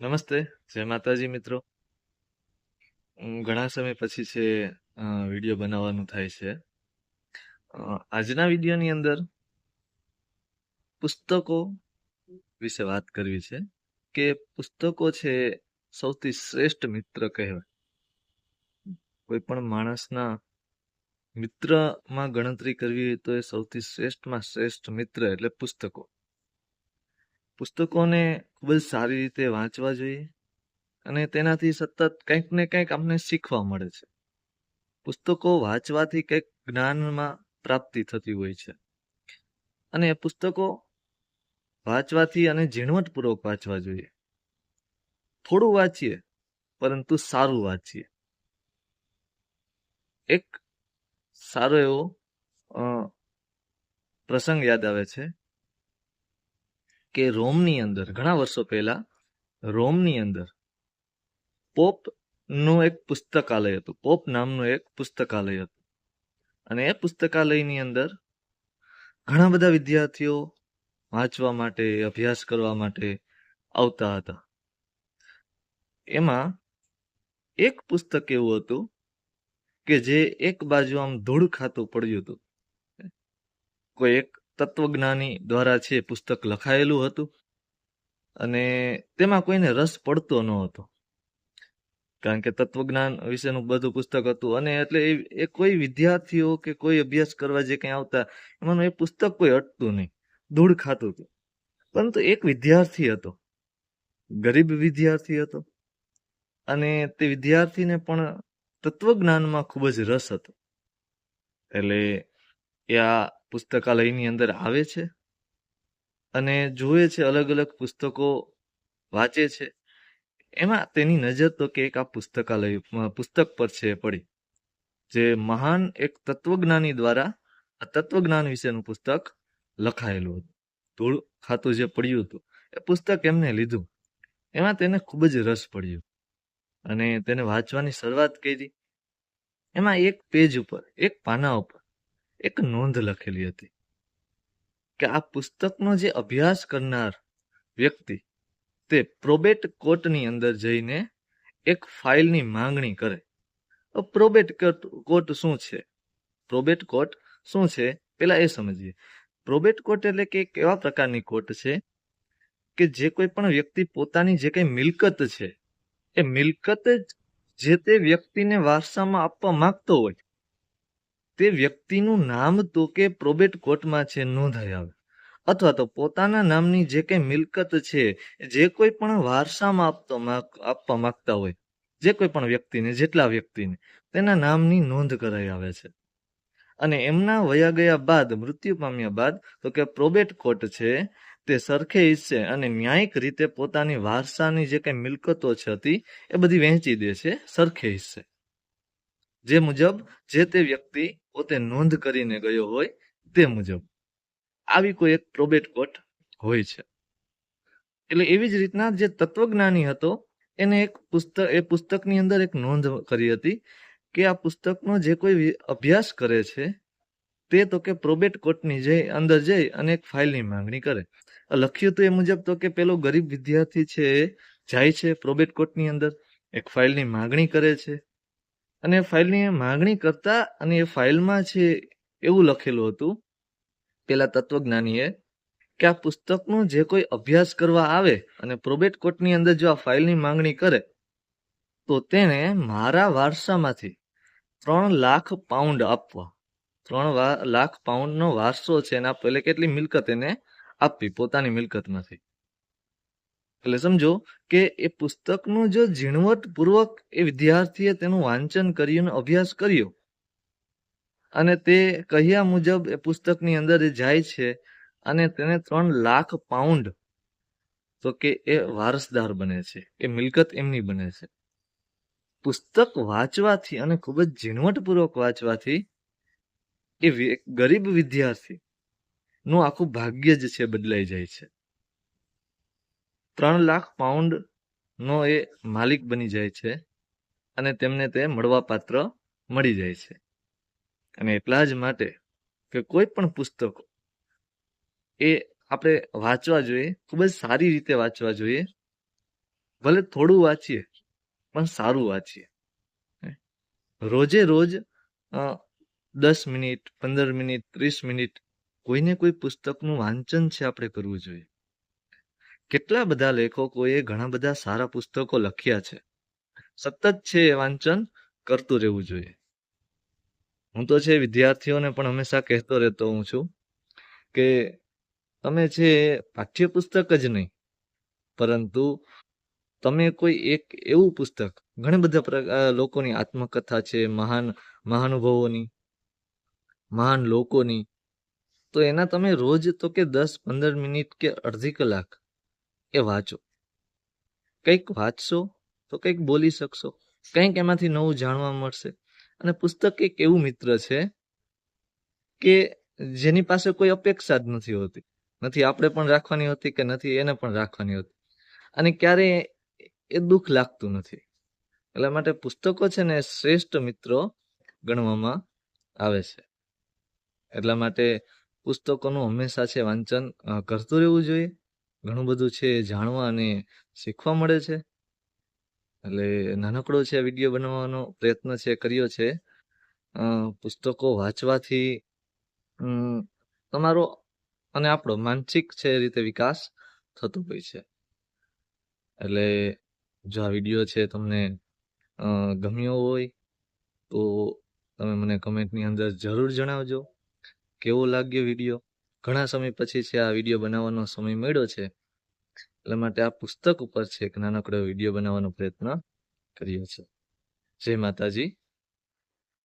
નમસ્તે, જય માતાજી મિત્રો. ઘણા સમય પછી છે વીડિયો બનાવવાનું થાય છે. આજના વિડીયોની અંદર પુસ્તકો વિશે વાત કરવી છે કે પુસ્તકો છે સૌથી શ્રેષ્ઠ મિત્ર કહેવાય. કોઈ પણ માણસના મિત્રમાં ગણતરી કરવી હોય તો એ સૌથી શ્રેષ્ઠમાં શ્રેષ્ઠ મિત્ર એટલે પુસ્તકો. પુસ્તકોને ખૂબ જ સારી રીતે વાંચવા જોઈએ અને તેનાથી સતત કંઈક ને કંઈક આપણને શીખવા મળે છે. પુસ્તકો વાંચવાથી કંઈક જ્ઞાનમાં પ્રાપ્તિ થતી હોય છે. અને પુસ્તકો વાંચવાથી અને ઝીણવટપૂર્વક વાંચવા જોઈએ. થોડું વાંચીએ, પરંતુ સારું વાંચીએ. એક સારો એવો પ્રસંગ યાદ આવે છે. કે રોમની અંદર, ઘણા વર્ષો પહેલા રોમની અંદર પોપનું એક પુસ્તકાલય હતું. પોપ નામનું એક પુસ્તકાલય હતું. અને એ પુસ્તકાલયની અંદર ઘણા બધા વિદ્યાર્થીઓ વાંચવા માટે, અભ્યાસ કરવા માટે આવતા હતા. એમાં એક પુસ્તક એવું હતું કે જે એક બાજુ આમ ધૂળ ખાતું પડ્યું હતું. કોઈ એક તત્વજ્ઞાની દ્વારા છે પુસ્તક લખાયેલું હતું અને તેમાં કોઈને રસ પડતો ન હતો. કારણ કે તત્વજ્ઞાન વિશેનું બધું પુસ્તક હતું અને એટલે એ કોઈ વિદ્યાર્થીઓ કે કોઈ અભ્યાસ કરવા જે કંઈ આવતા, એમાંનું એ પુસ્તક કોઈ અટતું નહીં, ધૂળ ખાતું હતું. પરંતુ એક વિદ્યાર્થી હતો, ગરીબ વિદ્યાર્થી હતો અને તે વિદ્યાર્થીને પણ તત્વજ્ઞાનમાં ખૂબ જ રસ હતો. એટલે એ આ પુસ્તકાલયની અંદર આવે છે અને જુએ છે અલગ અલગ પુસ્તકો વાંચે છે. એમાં તેની નજર તો કે એક આ પુસ્તકાલય પુસ્તક પર છે પડી. જે મહાન એક તત્વજ્ઞાની દ્વારા, આ તત્વજ્ઞાન વિશેનું પુસ્તક લખાયેલું હતું. ધૂળ ખાતું જે પડ્યું હતું, એ પુસ્તક એમને લીધું. એમાં તેને ખૂબ જ રસ પડ્યો અને તેને વાંચવાની શરૂઆત કરી. એમાં એક પેજ ઉપર, એક પાના ઉપર એક નોંધ લખેલી હતી કે આ પુસ્તકનો જે અભ્યાસ કરનાર વ્યક્તિ તે પ્રોબેટ કોર્ટની અંદર જઈને એક ફાઇલની માંગણી કરે. પ્રોબેટ કોર્ટ શું છે? પ્રોબેટ કોર્ટ શું છે? પેલા એ સમજીએ. પ્રોબેટ કોર્ટ એટલે કે એક એવા પ્રકારની કોર્ટ છે? કે જે કોઈ પણ વ્યક્તિ પોતાની જે કઈ મિલકત છે, એ મિલકત જ જે તે વ્યક્તિને વારસામાં આપવા માંગતો હોય તે વ્યક્તિનું નામ તો કે પ્રોબેટ કોર્ટમાં છે આવે. અથવા તો પોતાના નામની જે કંઈ મિલકત છે, જે કોઈ પણ વારસામાં આપતો આપવા માંગતા હોય, જે કોઈ પણ વ્યક્તિને, જેટલા વ્યક્તિને, તેના નામની નોંધ કરાઈ આવે છે. અને એમના વયા ગયા બાદ, મૃત્યુ પામ્યા બાદ, તો કે પ્રોબેટ કોર્ટ છે, તે સરખે હિસ્સે અને ન્યાયિક રીતે પોતાની વારસાની જે કંઈ મિલકતો છે હતી, એ બધી વહેંચી દે છે, સરખે હિસ્સે જે મુજબ, જે તે વ્યક્તિ પોતે નોંધ કરીને ગયો હોય તે મુજબ. આવી કોઈ એક પ્રોબેટ કોર્ટ હોય છે. એટલે એવી જ રીતના જે તત્વજ્ઞાની હતો, એને એક પુસ્તક, એ પુસ્તકની અંદર એક નોંધ કરી હતી કે આ પુસ્તકનો જે કોઈ અભ્યાસ કરે છે, તે તો કે પ્રોબેટ કોર્ટની જઈ અંદર જઈ અને એક ફાઇલની માંગણી કરે. લખ્યું તો એ મુજબ તો કે પેલો ગરીબ વિદ્યાર્થી છે જાય છે પ્રોબેટ કોર્ટની અંદર, એક ફાઇલની માંગણી કરે છે. અને ફાઇલની માગણી કરતા અને એ ફાઇલમાં છે એવું લખેલું હતું. પેલા તત્વજ્ઞાનીએ કે આ પુસ્તકનો જે કોઈ અભ્યાસ કરવા આવે અને પ્રોબેટ કોર્ટની અંદર જો આ ફાઇલની માંગણી કરે, તો તેને મારા વારસામાંથી ત્રણ લાખ પાઉન્ડ આપવા. ત્રણ લાખ પાઉન્ડનો વારસો છે એના પહેલે કેટલી મિલકત એને આપવી, પોતાની મિલકતમાંથી. એટલે સમજો કે એ પુસ્તકનું જો ઝીણવટપૂર્વક એ વિદ્યાર્થીએ તેનું વાંચન કર્યું અભ્યાસ કર્યો. અને તે કહ્યા મુજબ એ પુસ્તકની અંદર એ જાય છે અને તેને ત્રણ લાખ પાઉન્ડ તો કે એ વારસદાર બને છે, એ મિલકત એમની બને છે. પુસ્તક વાંચવાથી અને ખૂબ જ ઝીણવટપૂર્વક વાંચવાથી એ ગરીબ વિદ્યાર્થી નું આખું ભાગ્ય જ છે બદલાઈ જાય છે. ત્રણ લાખ પાઉન્ડનો એ માલિક બની જાય છે અને તેમને તે મળવાપાત્ર મળી જાય છે. અને એટલા જ માટે કે કોઈ પણ પુસ્તકો એ આપણે વાંચવા જોઈએ, ખૂબ જ સારી રીતે વાંચવા જોઈએ. ભલે થોડું વાંચીએ, પણ સારું વાંચીએ. રોજે રોજ દસ મિનિટ, પંદર મિનિટ, ત્રીસ મિનિટ કોઈને કોઈ પુસ્તકનું વાંચન છે આપણે કરવું જોઈએ. કેટલા બધા લેખકોએ ઘણા બધા સારા પુસ્તકો લખ્યા છે? સતત છે વાંચન, કરતું રહેવું જોઈએ. હું તો છે વિદ્યાર્થીઓને પણ હંમેશા કહેતો રહેતો હું છું કે તમે છે પાઠ્યપુસ્તક જ નહીં, પરંતુ તમે કોઈ એક એવું પુસ્તક, ઘણા બધા લોકોની આત્મકથા છે, મહાન, મહાનુભાવોની, મહાન લોકોની, તો એના તમે રોજ તો કે દસ પંદર મિનિટ કે અડધી કલાક એ વાંચો. કંઈક વાંચશો તો કંઈક બોલી શકશો. કંઈક એમાંથી નવું જાણવા મળશે. અને પુસ્તક એક એવું મિત્ર છે કે જેની પાસે કોઈ અપેક્ષા જ નથી હોતી. નથી આપણે પણ રાખવાની હોતી કે નથી એને પણ રાખવાની હોતી. અને ક્યારે એ દુઃખ લાગતું નથી. એટલા માટે પુસ્તકો છે ને શ્રેષ્ઠ મિત્રો ગણવામાં આવે છે. એટલા માટે પુસ્તકોનું હંમેશા છે વાંચન કરતું રહેવું જોઈએ. ઘણું બધું છે જાણવા અને શીખવા મળે છે. એટલે નાનકડો છે વીડિયો બનાવવાનો, પ્રયત્ન છે, કર્યો છે. પુસ્તકો વાંચવાથી તમારો અને આપણો માનસિક છે રીતે વિકાસ થતો હોય છે. એટલે જો આ વીડિયો છે તમને ગમ્યો હોય, તો તમે મને કમેન્ટની અંદર જરૂર જણાવજો. કેવો લાગ્યો વીડિયો? ઘણા સમય પછી છે, આ વીડિયો બનાવવાનો સમય મળ્યો છે. એટલા માટે આ પુસ્તક ઉપર છે, એક નાનકડો વીડિયો બનાવવાનો પ્રયત્ન કર્યો છે. જય માતાજી.